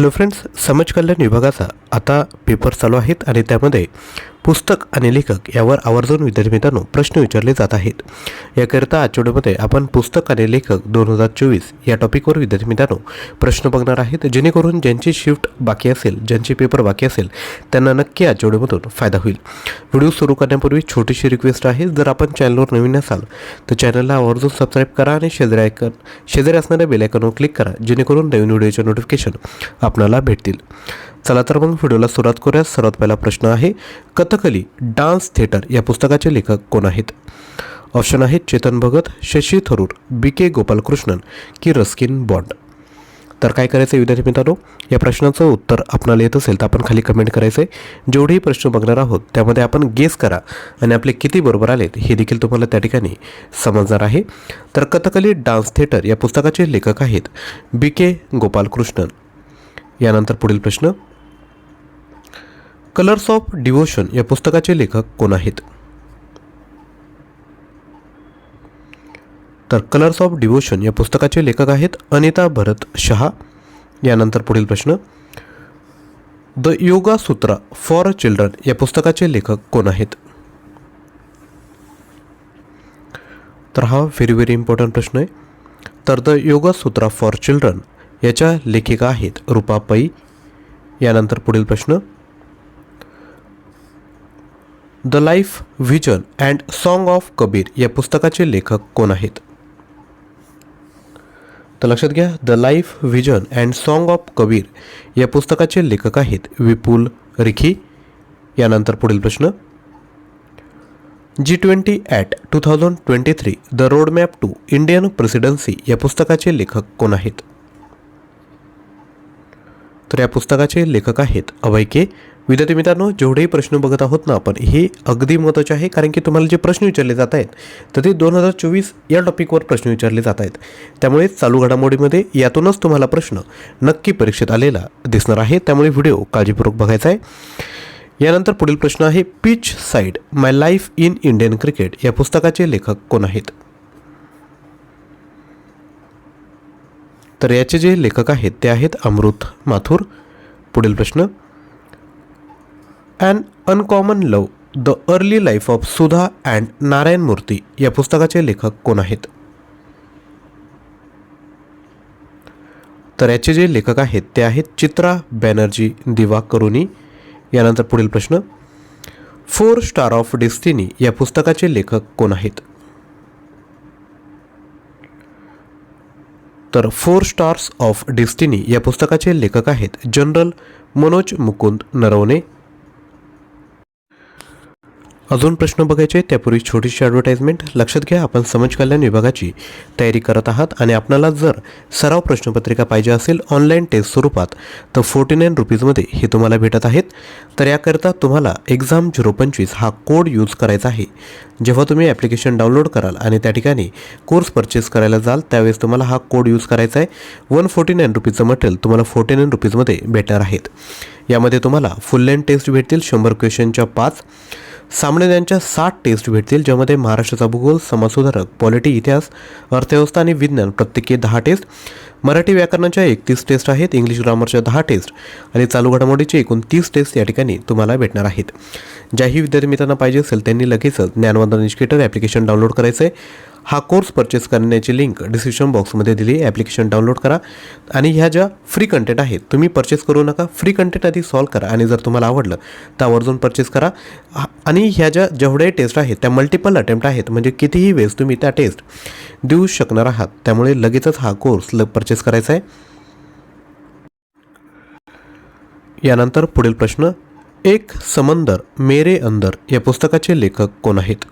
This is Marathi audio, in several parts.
हॅलो फ्रेंड्स समाज कल्याण विभागाचा आता पेपर चालू आहेत आणि त्यामध्ये पुस्तक आणि लेखक यावर आवर्जून विद्यार्थी मित्रांनो प्रश्न विचारले जात आहेत. याकरिता आठवड्यामध्ये आपण पुस्तक आणि लेखक दोन हजार चोवीस या टॉपिकवर विद्यार्थी मित्रांनो प्रश्न बघणार आहेत. जेणेकरून ज्यांची शिफ्ट बाकी असेल ज्यांचे पेपर बाकी असेल त्यांना नक्की आठवड्यामधून फायदा होईल. व्हिडिओ सुरू करण्यापूर्वी छोटीशी रिक्वेस्ट आहे जर आपण चॅनलवर नवीन असाल तर चॅनलला आवर्जून सबस्क्राईब करा आणि शेजारी आयकन शेजारी असणाऱ्या बेल क्लिक करा जेणेकरून नवीन व्हिडिओचे नोटिफिकेशन आपणाला भेटतील. चला तर मग व्हिडिओला सुरुवात करूया सर्वात पहिला प्रश्न आहे कथकली डान्स थिएटर या पुस्तकाचे लेखक कोण आहेत? ऑप्शन आहेत चेतन भगत शशी थरूर बी के गोपालकृष्णन की रस्किन बॉन्ड. तर काय करायचं आहे विद्यार्थी मित्रांनो? या प्रश्नाचं उत्तर आपणाला येत असेल तर आपण खाली कमेंट करायचं आहे जेवढेही प्रश्न बघणार आहोत त्यामध्ये आपण गेस करा आणि आपले किती बरोबर आलेत हे देखील तुम्हाला त्या ठिकाणी समजणार आहे. तर कथकली डान्स थिएटर या पुस्तकाचे लेखक आहेत बी के गोपालकृष्णन. यानंतर पुढील प्रश्न कलर्स ऑफ डिवोशन या पुस्तकाचे लेखक कोण आहेत? तर कलर्स ऑफ डिवोशन या पुस्तकाचे लेखक आहेत अनिता भरत शहा. यानंतर पुढील प्रश्न. द योगा सूत्रा फॉर चिल्ड्रन या पुस्तकाचे लेखक कोण आहेत? तर हा व्हेरी व्हेरी इम्पॉर्टंट प्रश्न आहे. तर द योगा सूत्रा फॉर चिल्ड्रन याच्या लेखिका आहेत रूपा पै. यानंतर पुढील प्रश्न. The life vision and song of Kabir या पुस्तकाचे लेखक कोण आहेत? तर लक्षात घ्या the life vision and song of Kabir या पुस्तकाचे लेखक आहेत विपुल रिखी. यानंतर पुढील प्रश्न. G twenty at two thousand twenty three the road map to Indian presidency या पुस्तकाचे लेखक कोण आहेत? तर या पुस्तकाचे लेखक आहेत अभय के. विद्यार्थी मित्रांनो जेवढेही प्रश्न बघत आहोत ना आपण हे अगदी महत्त्वाचे आहे कारण की तुम्हाला जे प्रश्न विचारले जात आहेत तर ते दोन हजार चोवीस या टॉपिकवर प्रश्न विचारले जात आहेत. त्यामुळे चालू घडामोडीमध्ये यातूनच तुम्हाला प्रश्न नक्की परीक्षेत आलेला दिसणार आहे. त्यामुळे व्हिडिओ काळजीपूर्वक बघायचा आहे. यानंतर पुढील प्रश्न आहे pitch side my life in Indian cricket या पुस्तकाचे लेखक कोण आहेत? तर याचे जे लेखक आहेत ते आहेत अमृत माथुर. पुढील प्रश्न an uncommon love the early life of Sudha and Narayana Murthy या पुस्तकाचे लेखक कोण आहेत? तर याचे जे लेखक आहेत ते आहेत चित्रा बॅनर्जी दिवा करुणी. यानंतर पुढील प्रश्न. फोर स्टार ऑफ डेस्टिनी या पुस्तकाचे लेखक कोण आहेत? तर फोर स्टार्स ऑफ डेस्टिनी या पुस्तकाचे लेखक आहेत जनरल मनोज मुकुंद नरवणे. अजून प्रश्न बघायचे त्यापूर्वी छोटीशी ॲडव्हर्टाइजमेंट लक्षात घ्या आपण समाज कल्याण विभागाची तयारी करत आहात आणि आपणाला जर सराव प्रश्नपत्रिका पाहिजे असेल ऑनलाईन टेस्ट स्वरूपात तर फोर्टी नाईन रुपीजमध्ये हे तुम्हाला भेटत आहेत. तर याकरिता तुम्हाला एक्झाम झिरो पंचवीस हा कोड यूज करायचा आहे. जेव्हा तुम्ही ॲप्लिकेशन डाउनलोड कराल आणि त्या ठिकाणी कोर्स परचेस करायला जाल त्यावेळेस तुम्हाला हा कोड यूज करायचा आहे. वन फोर्टी नाईन रुपीजचं मटेरियल तुम्हाला फोर्टी नाईन रुपीजमध्ये भेटणार आहेत. यामध्ये तुम्हाला फुल लेन टेस्ट भेटतील शंभर क्वेश्चनच्या पाच. सामन्यांच्या सात टेस्ट भेटतील ज्यामध्ये महाराष्ट्राचा भूगोल समाजसुधारक पॉलिटी इतिहास अर्थव्यवस्था आणि विज्ञान प्रत्येकी दहा टेस्ट. मराठी व्याकरणाच्या एकतीस टेस्ट आहेत इंग्लिश ग्रामरच्या दहा टेस्ट आणि चालू घडामोडीचे एकूण तीस टेस्ट या ठिकाणी तुम्हाला भेटणार आहेत. ज्याही विद्यार्थी मित्रांना पाहिजे असेल त्यांनी लगेचच ज्ञानवंदन एज्युकेटर ॲप्लिकेशन डाउनलोड करायचं आहे हा कोर्स परचेस करण्याची लिंक डिस्क्रिप्शन बॉक्समध्ये दिली आहे. ॲप्लिकेशन डाउनलोड करा. आणि ह्या ज्या फ्री कंटेंट आहेत तुम्ही परचेस करू नका. फ्री कंटेंट आधी सॉल्व करा. आणि जर तुम्हाला आवडलं तर आवर्जून परचेस करा. आणि ह्या ज्या जेवढ्याही टेस्ट आहेत त्या मल्टिपल अटेम्प्ट आहेत. म्हणजे कितीही वेळेस तुम्ही त्या टेस्ट देऊ शकणार आहात. त्यामुळे लगेचच हा कोर्स ल परचेस करायचा आहे. यानंतर पुढील प्रश्न एक समंदर मेरे अंदर या पुस्तकाचे लेखक कोण आहेत?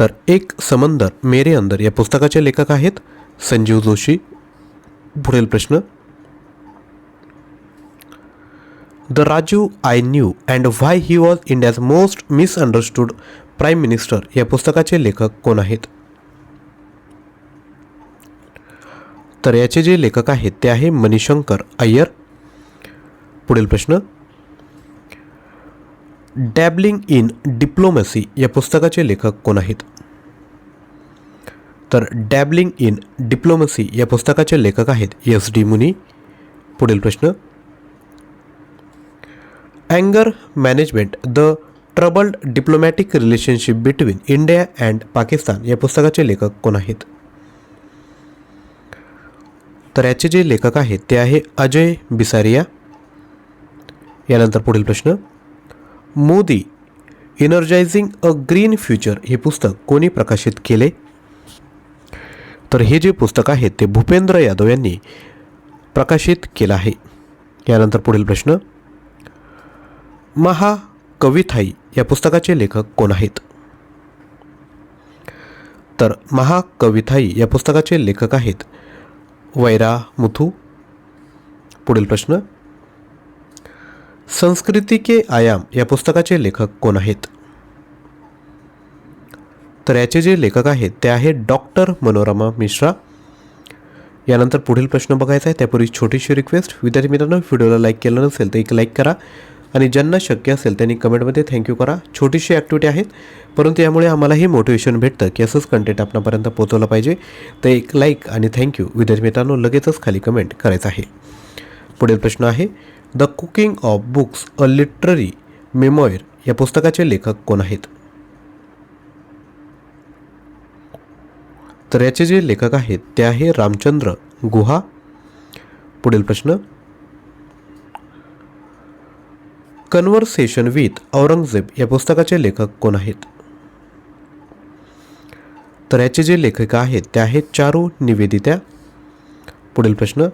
तर एक समंदर मेरे अंदर या पुस्तकाचे लेखक आहेत संजीव जोशी. पुढील प्रश्न. The Raju I knew and why he was India's most misunderstood prime minister या पुस्तकाचे लेखक कोण आहेत? तर याचे जे लेखक आहेत ते आहे मणिशंकर अय्यर. पुढील प्रश्न. डॅबलिंग इन डिप्लोमसी या पुस्तकाचे लेखक कोण आहेत? तर डॅबलिंग इन डिप्लोमसी या पुस्तकाचे लेखक आहेत एस डी मुनी. पुढील प्रश्न. अँगर management the troubled diplomatic relationship between India and Pakistan या पुस्तकाचे लेखक कोण आहेत? तर याचे जे लेखक आहेत ते आहे अजय बिसारिया. यानंतर पुढील प्रश्न. Modi energising a green future हे पुस्तक कोणी प्रकाशित केले? तर हे जे पुस्तक आहे ते भूपेंद्र यादव यांनी प्रकाशित केलं आहे. यानंतर पुढील प्रश्न. महाकविथाई या पुस्तकाचे लेखक कोण आहेत? तर महाकविथाई या पुस्तकाचे लेखक आहेत वैरा मुथू. पुढील प्रश्न. संस्कृती के आयाम या पुस्तकाचे लेखक कोण आहेत? तर याचे जे लेखक आहेत ते आहेत डॉक्टर मनोरमा मिश्रा. यानंतर पुढील प्रश्न बघायचा आहे त्यापूर्वी छोटीशी रिक्वेस्ट विद्यार्थी मित्रांनो व्हिडिओला लाईक केलं नसेल तर एक लाईक करा. आणि ज्यांना शक्य असेल त्यांनी कमेंटमध्ये थँक्यू करा. छोटीशी ॲक्टिव्हिटी आहेत परंतु यामुळे आम्हालाही मोटिवेशन भेटतं की असंच कंटेंट आपणापर्यंत पोहोचवलं पाहिजे. तर एक लाईक आणि थँक्यू विद्यार्थी मित्रांनो लगेचच खाली कमेंट करायचं आहे. पुढील प्रश्न आहे the cooking of books a literary memoir या पुस्तकाचे लेखक कोण आहेत? तर याचे जे लेखक आहेत ते आहे रामचंद्र गुहा. पुढील प्रश्न. कन्व्हर्सेशन विथ औरंगजेब या पुस्तकाचे लेखक कोण आहेत? तर याचे जे लेखक आहेत ते आहेत चारू निवेदित्या पुढील प्रश्न.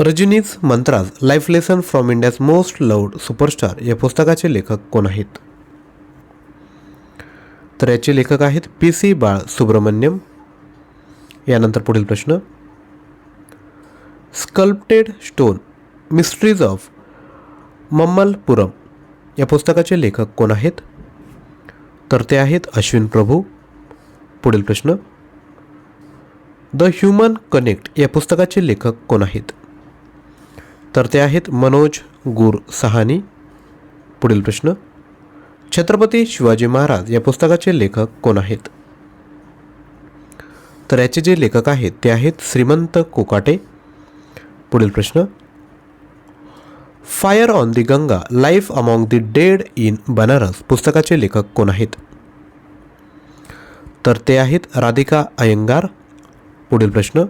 Rajini's mantras life lesson from India's most loved superstar या पुस्तकाचे लेखक कोण आहेत? तर याचे लेखक आहेत पी सी बाळ सुब्रमण्यम. यानंतर पुढील प्रश्न. Sculpted stone mysteries of Mamallapuram या पुस्तकाचे लेखक कोण आहेत? तर ते आहेत अश्विन प्रभू. पुढील प्रश्न. द ह्युमन कनेक्ट या पुस्तकाचे लेखक कोण आहेत? तर ते आहेत मनोज गुर सहानी. पुढील प्रश्न छत्रपती शिवाजी महाराज या पुस्तकाचे लेखक कोण आहेत? तर याचे जे लेखक आहेत ते आहेत श्रीमंत कोकाटे. पुढील प्रश्न fire on the Ganga life among the dead in Banaras पुस्तकाचे लेखक कोण आहेत? तर ते आहेत राधिका अयंगार. पुढील प्रश्न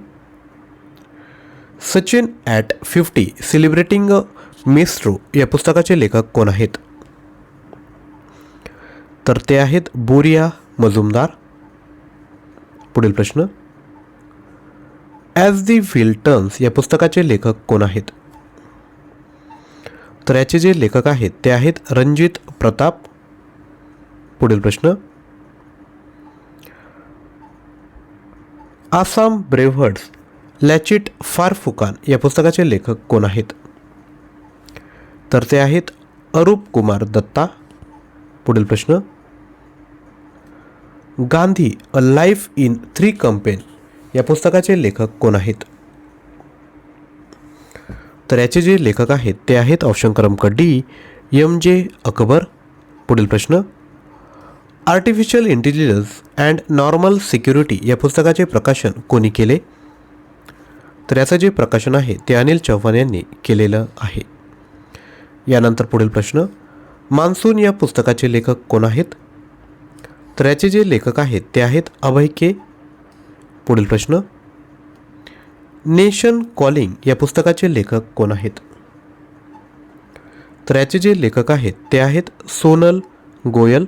Sachin at fifty celebrating a maestro या पुस्तकाचे लेखक कोण आहेत? तर ते आहेत बोरिया मजुमदार. पुढील प्रश्न. ॲज दी व्हील टर्न्स या पुस्तकाचे लेखक कोण आहेत? तर याचे जे लेखक आहेत ते आहेत रणजित प्रताप. पुढील प्रश्न. आसाम ब्रेव्हर्ड्स लॅचिट फार फुकान. या पुस्तकाचे लेखक कोण आहेत? तर ते आहेत अरूप कुमार दत्ता. पुढील प्रश्न. Gandhi a life in three campaign या पुस्तकाचे लेखक कोण आहेत? तर याचे जे लेखक आहेत ते आहेत ऑप्शन क्रमांक डी एम जे अकबर. पुढील प्रश्न. Artificial intelligence and normal security या पुस्तकाचे प्रकाशन कोणी केले? तर याचं जे प्रकाशन आहे ते अनिल चव्हाण यांनी केलेलं आहे. यानंतर पुढील प्रश्न मान्सून या पुस्तकाचे लेखक कोण आहेत? तर याचे जे लेखक आहेत ते आहेत अभय के. पुढील प्रश्न नेशन कॉलिंग या पुस्तकाचे लेखक कोण आहेत? तर याचे जे लेखक आहेत ते आहेत सोनल गोयल.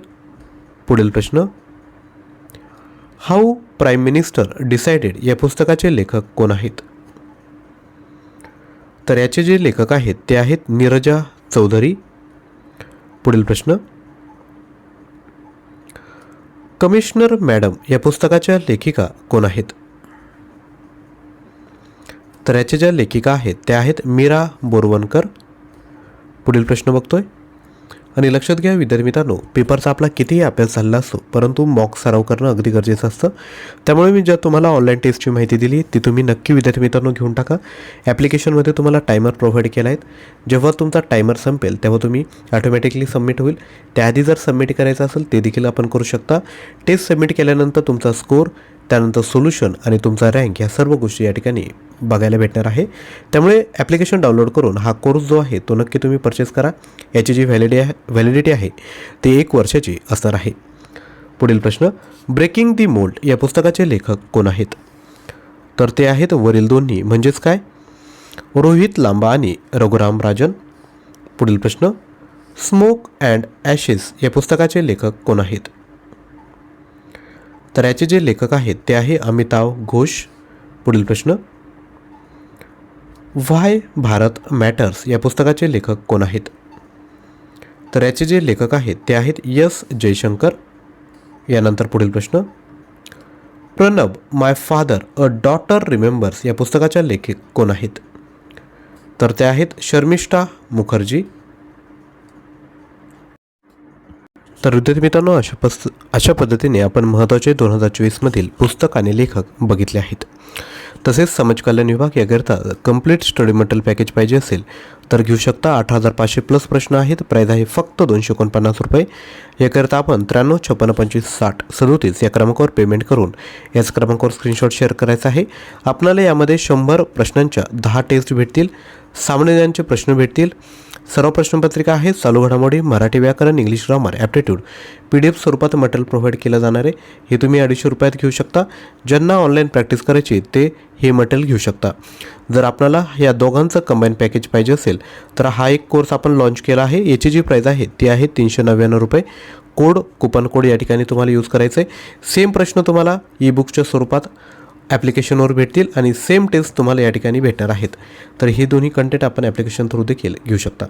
पुढील प्रश्न हाऊ प्राईम मिनिस्टर डिसाइडेड या पुस्तकाचे लेखक कोण आहेत? तर याचे जे लेखक आहेत ते आहेत नीरजा चौधरी. पुढील प्रश्न. कमिशनर मॅडम या पुस्तकाच्या लेखिका कोण आहेत? तर याच्या ज्या लेखिका आहेत त्या आहेत मीरा बोरवणकर. पुढील प्रश्न बघतोय. आणि लक्षात घ्या विद्यार्थी मित्रांनो पेपरचा आपला कितीही अभ्यास झालेला असतो परंतु मॉक सराव करणं अगदी गरजेचं असतं. त्यामुळे मी ज्या तुम्हाला ऑनलाईन टेस्टची माहिती दिली ती तुम्ही नक्की विद्यार्थी मित्रांनो घेऊन टाका. ॲप्लिकेशनमध्ये तुम्हाला टायमर प्रोव्हाइड केला आहे जेव्हा तुमचा टायमर संपेल तेव्हा तुम्ही ऑटोमॅटिकली सबमिट होईल. त्याआधी जर सबमिट करायचं असेल ते देखील आपण करू शकता. टेस्ट सबमिट केल्यानंतर तुमचा स्कोर त्यानंतर सोल्युशन आणि तुमचा रँक ह्या सर्व गोष्टी या ठिकाणी बघायला भेटणार आहे. त्यामुळे ॲप्लिकेशन डाउनलोड करून हा कोर्स जो आहे तो नक्की तुम्ही परचेस करा. याची जी व्हॅलिडी आहे व्हॅलिडिटी आहे ती एक वर्षाची असणार आहे. पुढील प्रश्न ब्रेकिंग दी मोल्ड या पुस्तकाचे लेखक कोण आहेत? तर ते आहेत वरील दोन्ही म्हणजेच काय? रोहित लांबा आणि रघुराम राजन. पुढील प्रश्न स्मोक अँड ॲशेस या पुस्तकाचे लेखक कोण आहेत? तर याचे जे लेखक आहेत ते आहे अमिताभ घोष. पुढील प्रश्न व्हाय भारत मॅटर्स या पुस्तकाचे लेखक कोण आहेत? तर याचे जे लेखक आहेत ते आहेत यस जयशंकर. यानंतर पुढील प्रश्न. Pranab my father a daughter remembers या पुस्तकाच्या लेखक कोण आहेत? तर ते आहेत शर्मिष्ठा मुखर्जी. तर विद्यार्थी मित्रांनो अशा पस अशा पद्धतीने आपण महत्त्वाचे दोन हजार चोवीसमधील पुस्तक आणि लेखक बघितले आहेत. तसेच समाज कल्याण विभाग याकरिता कंप्लीट स्टडी मटेरियल पॅकेज पाहिजे असेल तर घेऊ शकता आठ हजार पाचशे प्लस प्रश्न आहेत. प्राईज आहे फक्त दोनशे एकोणपन्नास रुपये. याकरिता आपण त्र्याण्णव छप्पन्न पंचवीस साठ सदोतीस या क्रमांकावर पेमेंट करून याच क्रमांकावर स्क्रीनशॉट शेअर करायचा आहे. आपल्याला यामध्ये शंभर प्रश्नांच्या दहा टेस्ट भेटतील. सामान्यांचे प्रश्न भेटतील. सर्व प्रश्नपत्रिका आहेत. चालू घडामोडी मराठी व्याकरण English grammar aptitude P D F स्वरूपात मटेरियल प्रोव्हाइड केलं जाणार आहे. हे तुम्ही अडीचशे रुपयात घेऊ शकता. ज्यांना ऑनलाईन प्रॅक्टिस करायची ते हे मटेरियल घेऊ शकता. जर आपल्याला या दोघांचं कंबाईन पॅकेज पाहिजे असेल तर हा एक कोर्स आपण लॉन्च केला आहे. याची जी प्राईज आहे ती आहे तीनशे नव्याण्णव रुपये. कोड कुपन कोड या ठिकाणी तुम्हाला यूज करायचं आहे सेम प्रश्न तुम्हाला ई बुक्सच्या स्वरूपात ॲप्लिकेशनवर भेटतील आणि सेम टेस्ट तुम्हाला या ठिकाणी भेटणार आहेत. तर हे दोन्ही कंटेंट आपण ॲप्लिकेशन थ्रू देखील घेऊ शकता.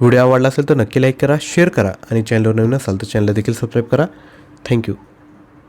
व्हिडिओ आवडला असेल तर नक्की लाईक करा शेअर करा आणि चॅनलवर नवीन असाल तर चॅनलला देखील सबस्क्राईब करा. थँक्यू